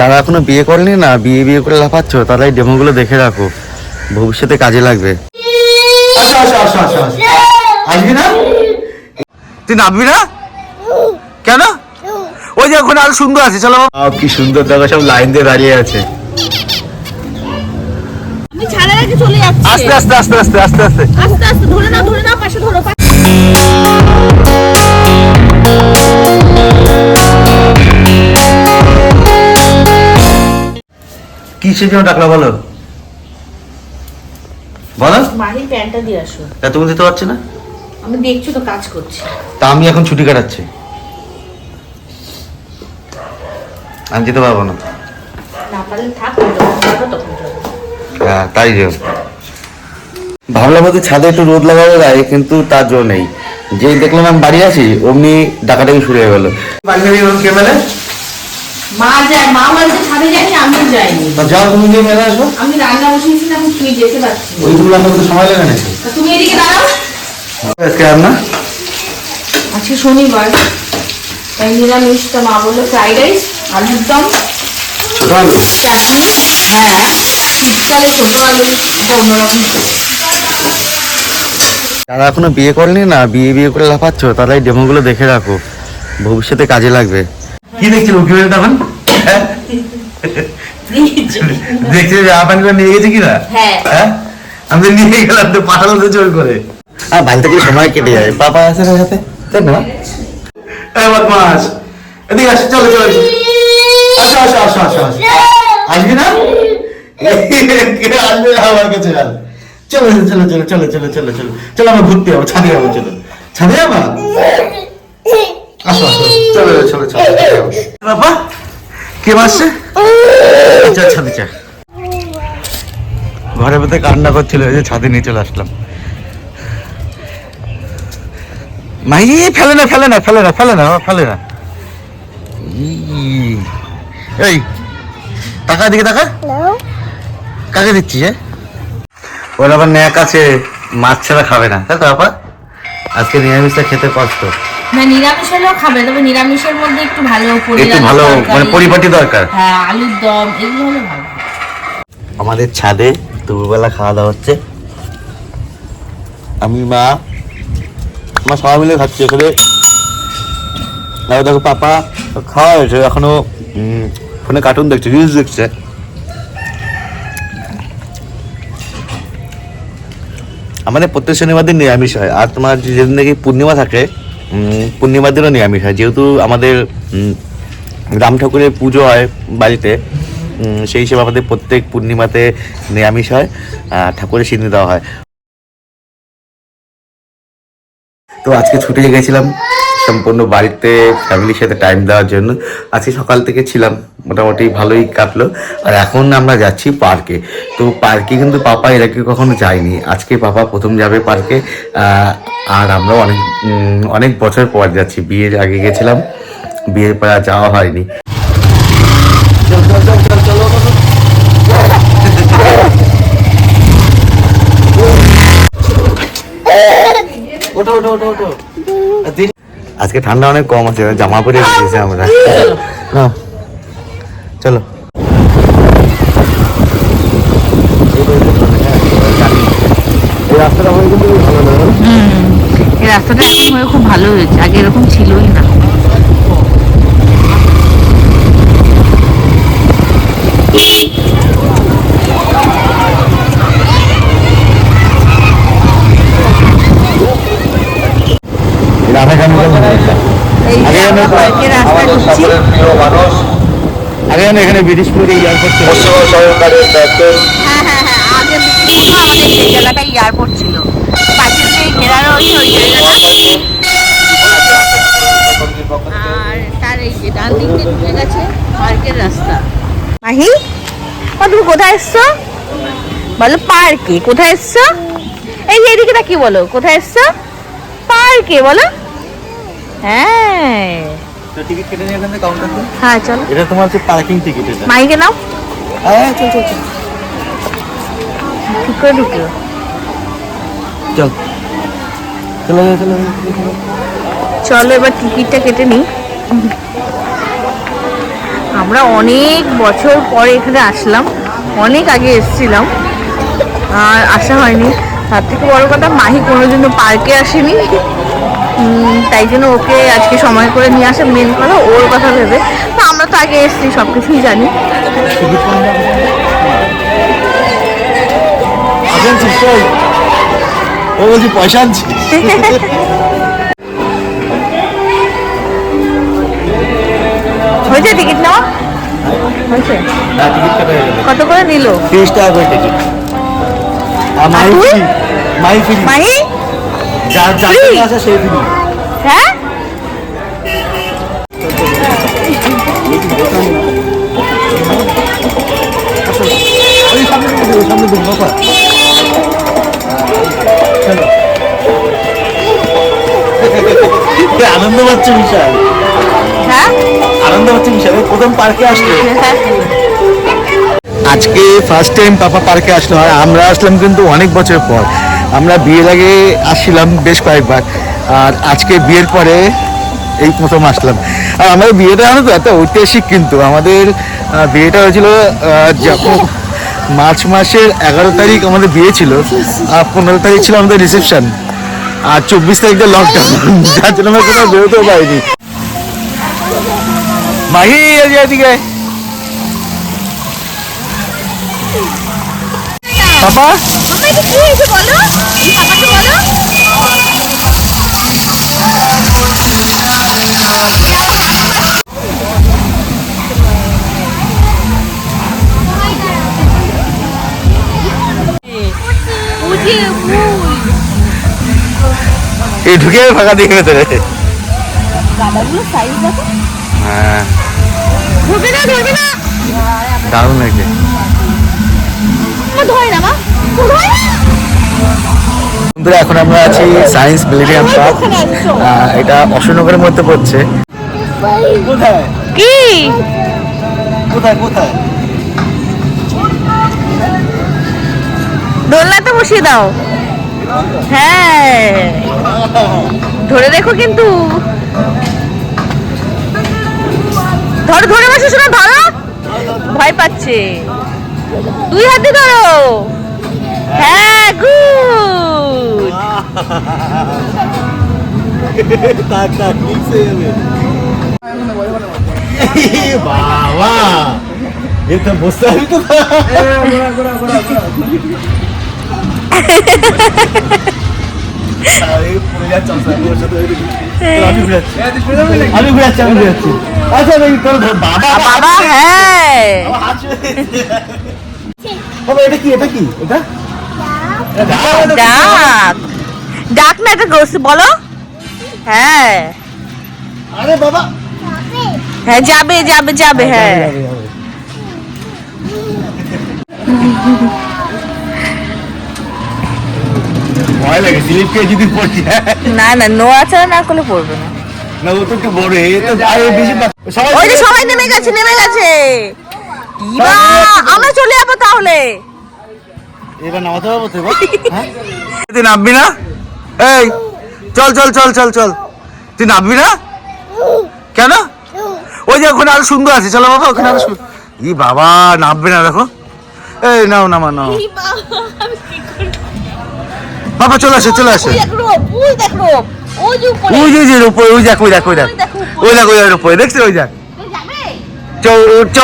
যারা এখনও বিয়ে করেনি না বিয়ে বিয়ে করে লাফাচ্ছ তারা এই ডেমোগুলো দেখে রাখো। ভবিষ্যতে কাজে লাগবে। আসবি না? তুই নামবি না? কেন? ওই যে ওখানে আরও সুন্দর আছে চলো। কি সুন্দর দেখো সব লাইন দিয়ে দাঁড়িয়ে আছে। আমি ছাড়ার আগে চলে যাচ্ছি। আস্তে আস্তে আস্তে আস্তে আস্তে আস্তে। আস্তে আস্তে ধরে নাও ধরে নাও পাশে ধরো কিসের জন্য টাকলা বলো? বলো। মাহির প্যান্টটা দিয়ে আসো। তা তুমি দিতে পারছ না? আমি দেখছ তো কাজ করছি। তা আমি এখন ছুটি কাটাচ্ছি। আমি যেতে পারব না। পারলে থাক হ্যাঁ তাই যে। ভাবলাম হয়তো ছাদে একটু রোদ লাগাবো গায়ে কিন্তু তার জন্য নেই। যে দেখলাম আমি বাড়ি আছি অমনি ডাকাটাকি শুরু হয়ে গেল। বাড়ি থেকে কে মেলে মা যায় মা বলছে ছাদে যায়নি আমিও যাইনি। তা যাও তুমি গিয়ে মেলে আসো। আমি রান্না বসিয়েছি তুই যেতে পারছি ওইগুলো রান্না করতে সময় লাগে নাকি? তুমি এদিকে দাঁড়াও। আজকে রান্না আজকে শনিবার। তাই নিরামিষটা মা বলল ফ্রাইড রাইস আলুর দম ছোট আলু চাটনি হ্যাঁ শীতকালে ছোট আলু অন্যরকম যারা এখনও বিয়ে করেনি না বিয়ে বিয়ে করে লাফাচ্ছ তারা এই ডেমোগুলো দেখে রাখো। ভবিষ্যতে কাজে লাগবে। কি দেখছিল উঠে বেরোতে এখন দেখছি নিয়ে গেছে কিনা? হ্যাঁ। হ্যাঁ? আমি নিয়ে গেলাম তো পাঠালো তো জোর করে। আর বাড়ি থেকে সময় কেটে যায়। আছে না সাথে? তাই না? এই বদমাস এদিকে আসো চলো চলো। আসো। আসো আসো আসো আসো আসবি না? কে আসবে না আমার কাছে আর। চলো চলো চলো চলো চলো চলো চলো চলো আমরা ঘুরতে যাব ছাদে যাব চলো। ছাদে যাব? আসো আসো। চলো চলো চলো বাবা কে মাসছে আচ্ছা ছাদে চা ঘরের ভেতরে কান্না করছিল এই যে ছাদে নিয়ে চলে আসলাম। মাই ফেলে না ফেলে না ফেলে না ফেলে না ফেলে না। এই টাকা দিকে টাকা? কাকে দিচ্ছি হ্যাঁ? ওর আবার ন্যাক আছে মাছ ছাড়া খাবে না। তাই তো আপা আজকে নিরামিষটা খেতে কষ্ট। না নিরামিষ হলেও খাবে তবে নিরামিষের মধ্যে একটু ভালো একটু ভালো মানে পরিপাটি দরকার। হ্যাঁ আলুর দম এগুলো হলে ভালো। আমাদের ছাদে দুপুরবেলা খাওয়া দাওয়া হচ্ছে। আমি মা আমার সবাই মিলে খাচ্ছি এখানে আর দেখো পাপা খাওয়া হয়েছে এখনও ফোনে কার্টুন দেখছে রিলস দেখছে। আমাদের প্রত্যেক শনিবার দিন নিরামিষ হয় আর তোমার যেদিন নাকি পূর্ণিমা থাকে পূর্ণিমার দিনও নিরামিষ হয়। যেহেতু আমাদের রাম ঠাকুরের পুজো হয় বাড়িতে সেই হিসেবে আমাদের প্রত্যেক পূর্ণিমাতে নিরামিষ হয় ঠাকুরের সিদ্ধি দেওয়া হয়। তো আজকে ছুটে গেছিলাম সম্পূর্ণ বাড়িতে ফ্যামিলির সাথে টাইম দেওয়ার জন্য। আজকে সকাল থেকে ছিলাম, মোটামুটি ভালোই কাটলো। আর এখন আমরা যাচ্ছি পার্কে তো পার্কে কিন্তু পাপা এর আগে কখনো যায়নি। আজকে পাপা প্রথম যাবে পার্কে আর আমরা অনেক অনেক বছর পর যাচ্ছি। বিয়ের আগে গেছিলাম। বিয়ের পর যাওয়া হয়নি। আজকে ঠান্ডা অনেক কম আছে জামা পরে এসেছি আমরা। চলো। এই রাস্তাটা আমার কিন্তু ভালো লাগে এই রাস্তাটা এখন হয়ে খুব ভালো হয়েছে আগে এরকম ছিলই না রাধা গান আগে যেন পার্কের রাস্তায় আমাদের ঢুকছি। সকলের প্রিয় আগে এখানে ব্রিটিশপুরে এয়ারপোর্ট ছিল পশ্চিমবঙ্গ সরকারের দায়িত্ব। হ্যাঁ হ্যাঁ হ্যাঁ আগে মতো আমাদের সেই জায়গাটা এয়ারপোর্ট ছিল। পাঁচিল দিয়ে ঘেরা রয়েছে ওই জায়গাটা আর তার এই যে ডান দিক দিয়ে ঢুকে গেছে পার্কের রাস্তা। মাহি ও তুমি কোথায় এসছো? বলো পার্কে কোথায় এসছো? এই যে এদিকে কি বলো? কোথায় এসছো? পার্কে বলো। হ্যাঁ তো টিকিট কেটে নিয়ে এখানে কাউন্টার হ্যাঁ চলো। এটা তোমার হচ্ছে পার্কিং টিকিট এটা। মাইকে নাও। হ্যাঁ। চল চল চল। ঠিক করে ঢুকিও চল। চলো চলো চলো চলো এবার টিকিটটা কেটে নিই। আমরা অনেক বছর পরে এখানে আসলাম। অনেক আগে এসেছিলাম। আর আসা হয়নি। তার থেকে বড় কথা মাহি কোনো কোনোদিনও পার্কে আসেনি। তাই জন্য ওকে আজকে সময় করে নিয়ে আসা মেন কথা ওর কথা ভেবে। তো আমরা তো আগে এসেছি সব কিছুই জানি। ও বলছি পয়সা আনছি হয়েছে। টিকিট নেওয়া হয়েছে হ্যাঁ কত করে নিল? তিরিশ টাকা করে টিকিট মাই যার যার? সেই হ্যাঁ ওই সামনে ওই সামনে দিকে বাবা চলো আনন্দ পাচ্ছে বিশাল। হ্যাঁ? আনন্দ পাচ্ছে বিশাল। প্রথম পার্কে আসলো। আজকে ফার্স্ট টাইম পাপা পার্কে আসলো আর আমরা আসলাম কিন্তু অনেক বছর পর। আমরা বিয়ের আগে আসছিলাম বেশ কয়েকবার, আর আজকে বিয়ের পরে এই প্রথম আসলাম। আর আমাদের বিয়েটা জানো তো এত ঐতিহাসিক কিন্তু, আমাদের বিয়েটা হয়েছিল যখন মার্চ মাসের এগারো তারিখ আমাদের বিয়ে ছিল, আর পনেরো তারিখ ছিল আমাদের রিসেপশন আর চব্বিশ তারিখটা লকডাউন যার জন্য আমরা কোথাও বেরোতেও পারিনি। মাহি এদিকে। পাপা কি হয়েছে বলো? পাপাকে বলো। এই ঢুকে ফাঁকা দিয়ে ভেতরে। গাদাগুলো সাইজ দেখো। হ্যাঁ। ধরবে না ধরবে না। দারুণ লাগছে। না মা। না বন্ধুরা এখন আমরা আছি সায়েন্স মিলেনিয়াম পার্ক এটা অশোকনগরের মধ্যে পড়ছে। কি? কোথায় কোথায়? দোলনাতে বসিয়ে দাও। হ্যাঁ। ধরে দেখো কিন্তু। ধরো ধরে বসে শোনা ধরো। ভয় পাচ্ছে। দুই হাতে ধরো। হ্যাঁ গুড তাক তাক নিচে যাবে বাবা এটা বসতে হবে তো। আমি ঘুরে যাচ্ছি। আমি ঘুরে আচ্ছা বাবা হ্যাঁ। বাবা এটা কি এটা কি? এটা? ডাক। ডাক ডাক না এটা গোস বলো। হ্যাঁ। আরে বাবা। হ্যাঁ যাবে যাবে যাবে হ্যাঁ। যাবে, যাবে। ভয় লাগে স্লিপ খেয়ে যদি পড়ি না না নোয়াচারা না করলে পড়বে না। না ও তো একটু বড় এ তো আরে বেশি সবাই ওই যে সবাই নেমে গেছে নেমে গেছে। ইবা আমরা চলে যাব তাহলে। এবার নামাতে পারব তো হ্যাঁ? তুই নামবি না? এই চল চল চল চল চল। তুই নামবি না? কেন? ওই যে ওখানে আরও সুন্দর আছে চলো বাবা ওখানে আরও সুন্দর। ই বাবা নামবে না দেখো। এই নাও নামা নাও। বাবা চলে আসো চলে আসো। ওই যে যে উপরে ওই দেখ ওই দেখ ওই দেখ। ওই ওই দেখ ওই দেখ উপরে দেখছিস ওই দেখ। চৌ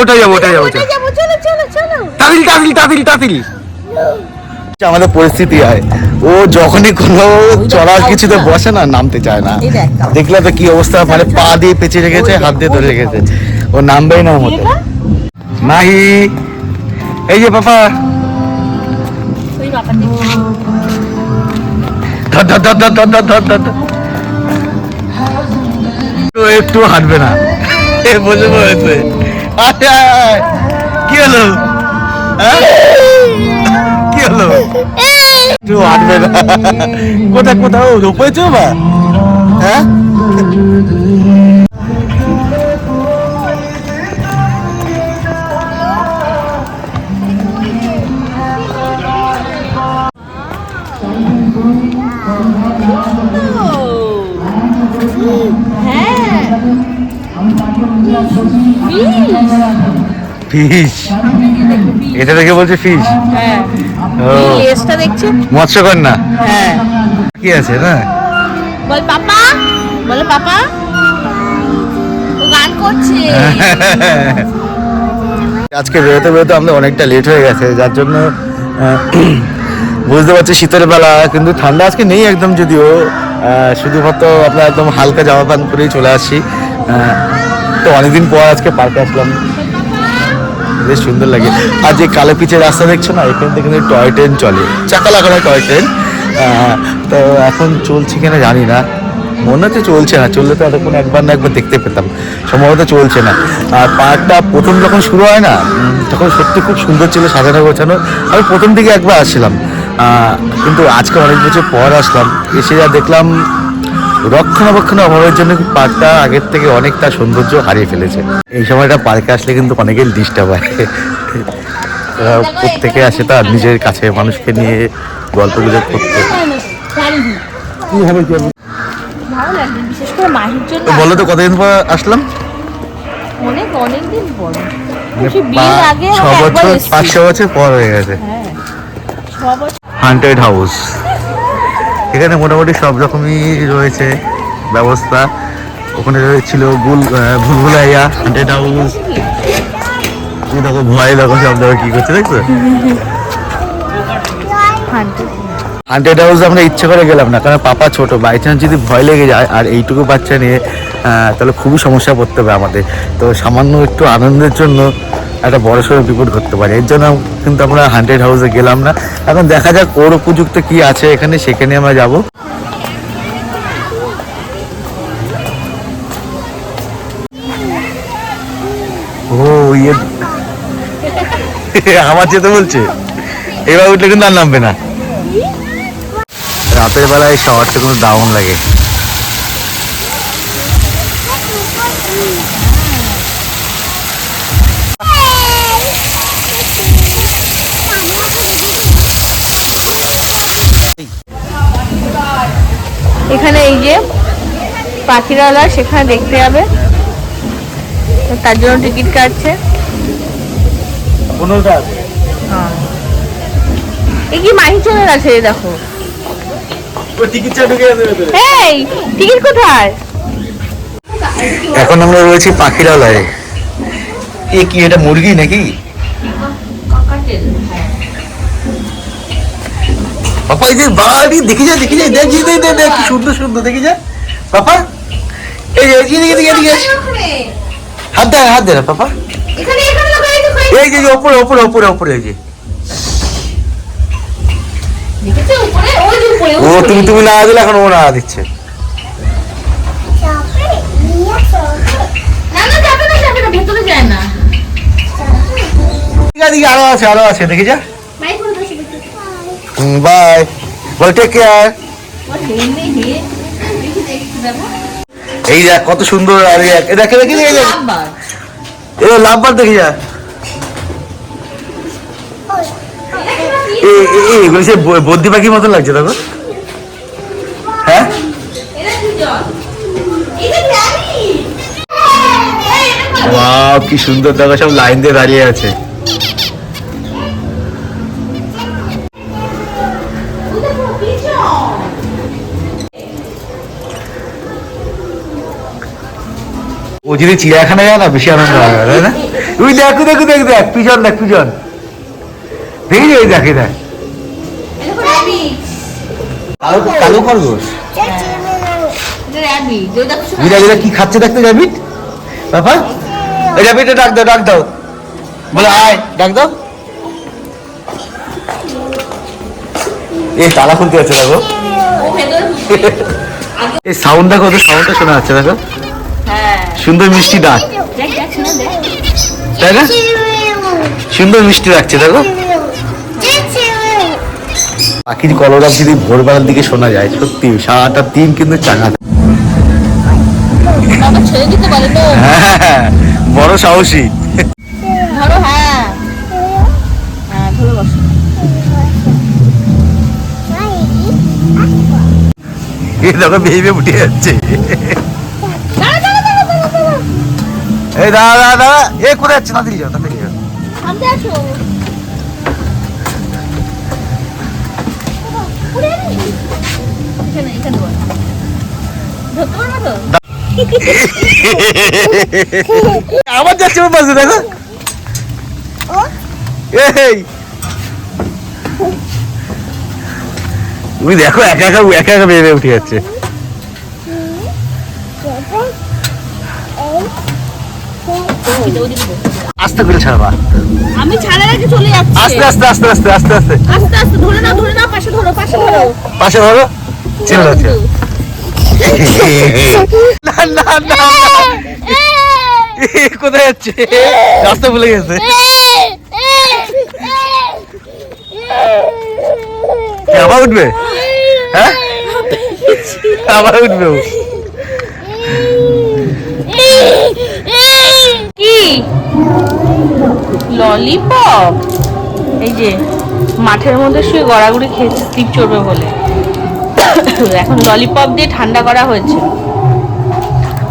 ওটা যাব ওটা যাব চল। ওইটাই যাব চলো আমাদের পরিস্থিতি হয়। ও যখনই কোনো চলার কিছুতে বসে না নামতে চায় না। দেখলে তো কি অবস্থা? মানে পা দিয়ে পেঁচে রেখেছে হাত দিয়ে ধরে রেখেছে। ও নামবেই না হতে নাহি এই যে বাবা। একটু হাঁটবে না। বসে বসে। কি হলো? হ্যাঁ? কি হলো একটু হাঁটবে না কোথায় কোথাও রোপেছো বা হ্যাঁ হ্যাঁ ফিশ। এটা দেখে বলছে ফিশ। হ্যাঁ। এসটা মৎস্যকন্যা? হ্যাঁ। কি আছে না? বল পাপা। বলে পাপা। ও গান করছে। আজকে বেরোতে বেরোতে আমাদের অনেকটা লেট হয়ে গেছে যার জন্য বুঝতে পারছি শীতের বেলা কিন্তু ঠান্ডা আজকে নেই একদম যদিও। শুধুমাত্র আপনার একদম হালকা জামা প্যান্ট পরেই চলে আসছি। তো অনেকদিন পর আজকে পার্কে আসলাম। বেশ সুন্দর লাগে। আর যে কালো পিচের রাস্তা দেখছ না, এখান থেকে টয় ট্রেন চলে। চাকা লাগানো টয় ট্রেন তো এখন চলছে কিনা জানি না। মনে হচ্ছে চলছে না, চললে তো এতক্ষণ একবার না একবার দেখতে পেতাম। সম্ভবত চলছে না। আর পার্কটা প্রথম যখন শুরু হয় না তখন সত্যি খুব সুন্দর ছিল সাজানো গোছানো। আমি প্রথম দিকে একবার আসছিলাম। কিন্তু আজকে অনেক বছর পর আসলাম। এসে যা দেখলাম রক্ষণাবেক্ষণের অভাবের জন্য পার্কটা আগের থেকে অনেকটা সৌন্দর্য হারিয়ে ফেলেছে? এই সময়টা পার্কে আসলে কিন্তু অনেকের ডিস্টার্ব হয়। প্রত্যেকে আসে তার নিজের কাছে মানুষকে নিয়ে গল্প গুজব করতে। বলো তো কতদিন পর আসলাম? অনেক অনেক দিন পর। মানে ছ বছর পাঁচ ছ বছর পর হয়ে গেছে। হ্যাঁ হান্টেড হাউস এখানে মোটামুটি সব রকমই রয়েছে ব্যবস্থা। ওখানে রয়েছিল ভুল ভুলভুলাইয়া হান্টেড হাউস এই দেখো ভয় দেখো সব দেখো কি করছে দেখছ? হান্টি হান্টেড হাউস আমরা ইচ্ছে করে গেলাম না কারণ পাপা ছোট বাই চান্স যদি ভয় লেগে যায় আর এইটুকু বাচ্চা নিয়ে তাহলে খুবই সমস্যা পড়তে হবে আমাদের। তো সামান্য একটু আনন্দের জন্য একটা বড় সড়ো বিপদ ঘটতে পারে। এর জন্য কিন্তু আমরা হান্ড্রেড হাউসে গেলাম না। এখন দেখা যাক ওর উপযুক্ত কি আছে এখানে, সেখানে আমরা যাব। ও ইয়ে। আমার যেতে বলছে। এবার উঠলে কিন্তু আর নামবে না। রাতের বেলায় শহরটা কোনো দারুণ লাগে। এখানে এই যে পাখিরালয় সেখানে দেখতে যাবে। তার জন্য টিকিট কাটছে। এই কি মাহি চলে গেছে দেখো। এই টিকিট কোথায়? এখন আমরা রয়েছি পাখিরালয়ে। এ কি এটা মুরগি নাকি? পাপা এই যে বাড়ি দেখি যা দেখি যা দেখ দেখ, দেখ দেখ কি সুন্দর সুন্দর দেখি যা। পাপা এই যে এদিকে এদিকে এদিকে। হাত দে হাত দে পাপা এই যে ওপরে ওপরে ওপরে ওপরে এই যে। ও তুমি তুমি না দিলে এখন ও না দিচ্ছে। ঠিক আছে আরও আছে আরও আছে দেখি যা। বাই বল টেক কেয়ার এই দেখ, কত সুন্দর আর এই এক- এ দেখে দেখি দেখি দেখ। এ লাভবার দেখি যা। বদ্যি পাখির মতন লাগছে, দেখো। হ্যাঁ? এটা এটা কি সুন্দর, দেখো, সব লাইন দিয়ে দাঁড়িয়ে আছে। ও যদি চিড়িয়াখানা যায় না বেশি আনন্দ হবে তাই না? ওই দেখ দেখ দেখ দেখ পিজন দেখ পিজন দেখি ওই দেখে দেখ। কালো খরগোশ। দেখো কি খাচ্ছে দেখতে যাবি বাবা? এই যাবিটা ডাক দাও ডাক দাও। বলে আয় ডাক দাও। এই তালা খুলতে যাচ্ছে দেখো। ও ভেতরে ঢুকবে। এই সাউন্ডটা শোনা যাচ্ছে দেখো। সুন্দর মিষ্টি ডাক দেখ তাই না? সুন্দর মিষ্টি লাগছে দেখো পাখির কলরাব যদি ভোরবেলার দিকে শোনা যায় সত্যি সারাটা দিন কিন্তু চাঙা বাবা দিতে হ্যাঁ বড় সাহসী। হ্যাঁ। হ্যাঁ দেখো বেয়ে উঠে যাচ্ছে। এই দাদা দাদা দাদা এ কোথায় যাচ্ছে? তাড়াতাড়ি যাও তাড়াতাড়ি যাও। আবার যাচ্ছে ওর পাশে দেখো। এই। তুমি দেখো একা একা একা একা বেড়ে উঠে যাচ্ছে। আস্তে করে ছাড়বা। আমি ছাড়ার আগে চলে যাচ্ছি। আস্তে আস্তে আস্তে আস্তে আস্তে আস্তে। আস্তে আস্তে ধরে নাও ধরে নাও পাশে ধরো পাশে ধরো। পাশে ধরো। ছেড়ে যাচ্ছে না না না না। কোথায় যাচ্ছে? রাস্তা ভুলে গেছে। আবার উঠবে? হ্যাঁ? আবার উঠবে ও। ললিপপ? এই যে, মাঠের মধ্যে শুয়ে গড়াগড়ি খেয়েছে, স্লিপ চড়বে বলে। এখন ললিপপ দিয়ে ঠান্ডা করা হয়েছে।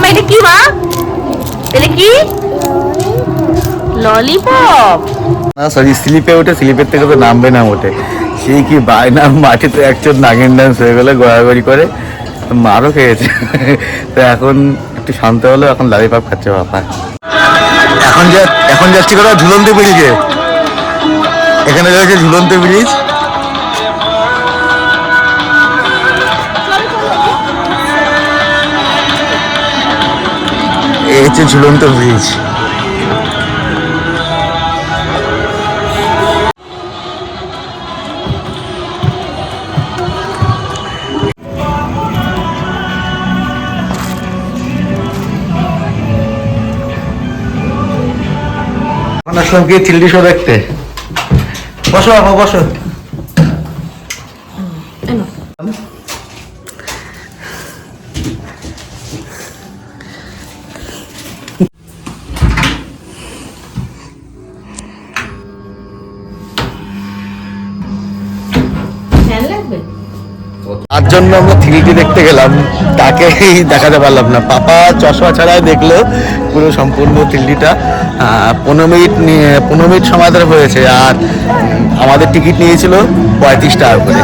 মা এটা কি মা? এটা কি? ললিপপ। না সরি স্লিপে ওঠে, স্লিপের থেকে তো নামবে না ওঠে সেই কি বায়না মাঠে তো একজন নাগিন ডান্স হয়ে গেলে, গড়াগড়ি করে, মারও খেয়েছে। তো এখন একটু শান্ত হলো এখন লালিপাপ খাচ্ছে, বাবা। এখন যা, এখন যাচ্ছি কোথাও ঝুলন্ত ব্রিজে। এখানে রয়েছে ঝুলন্ত ব্রিজ। এই হচ্ছে ঝুলন্ত ব্রিজ। আপনার সঙ্গে চিল্লি শো দেখতে। বসো আপা বসো। জন্য আমরা থ্রিডি দেখতে গেলাম। তাকে দেখাতে পারলাম না। পাপা চশমা ছাড়াই দেখল পুরো সম্পূর্ণ থ্রিডিটা। পনেরো মিনিট নিয়ে পনেরো মিনিট সময় ধরে হয়েছে আর আমাদের টিকিট নিয়েছিল পঁয়ত্রিশ টাকা করে।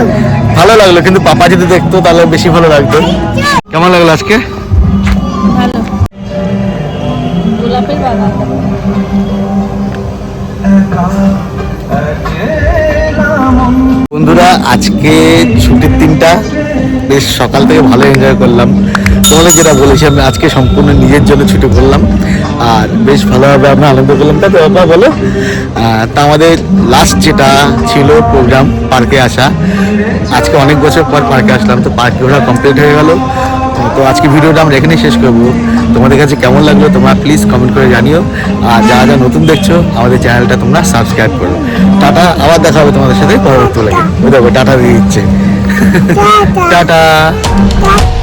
ভালো লাগল কিন্তু পাপা যদি দেখতো তাহলে বেশি ভালো লাগতো। কেমন লাগল আজকে? বন্ধুরা আজকে ছুটির দিনটা বেশ সকাল থেকে ভালো এনজয় করলাম। তোমাদের যেটা বলেছি, আমি আজকে সম্পূর্ণ নিজের জন্য ছুটি করলাম। আর বেশ ভালোভাবে আমরা আনন্দ করলাম। তাই তো বাবা বলো। তা আমাদের লাস্ট যেটা ছিল প্রোগ্রাম পার্কে আসা। আজকে অনেক বছর পর পার্কে আসলাম, তো পার্কে ঘোরা কমপ্লিট হয়ে গেল। তো আজকে ভিডিওটা আমরা এখানেই শেষ করব। তোমাদের কাছে কেমন লাগল তোমরা প্লিজ কমেন্ট করে জানিও। আর যারা যারা নতুন দেখছ, আমাদের চ্যানেলটা তোমরা সাবস্ক্রাইব করো। টাটা, আবার দেখা হবে তোমাদের সাথে পরবর্তী লাগে দেখো, টাটা দিয়ে দিচ্ছে। 哒哒。